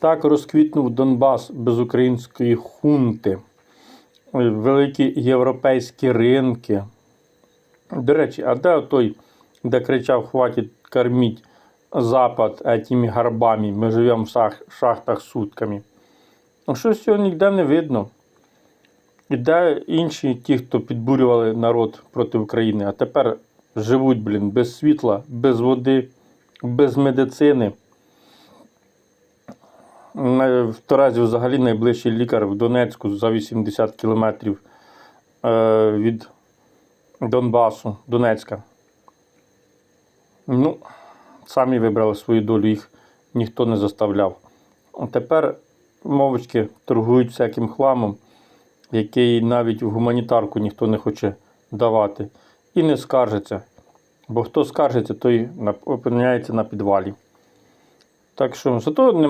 Так розквітнув Донбас без української хунти, великі європейські ринки. До речі, а де той, де кричав, хватить корміть Запад этими горбами, ми живемо в шах- шахтах сутками. Ну, щось цього ніде не видно. І де інші, ті, хто підбурювали народ проти України, а тепер живуть, блін, без світла, без води, без медицини. В Торазі взагалі найближчий лікар в Донецьку за 80 кілометрів е, від Донбасу, Донецька. Ну, самі вибрали свою долю, їх ніхто не заставляв. А тепер мовочки торгують всяким хламом, який навіть в гуманітарку ніхто не хоче давати. І не скаржиться. Бо хто скаржиться, той опиняється на підвалі. Так що, зато нема.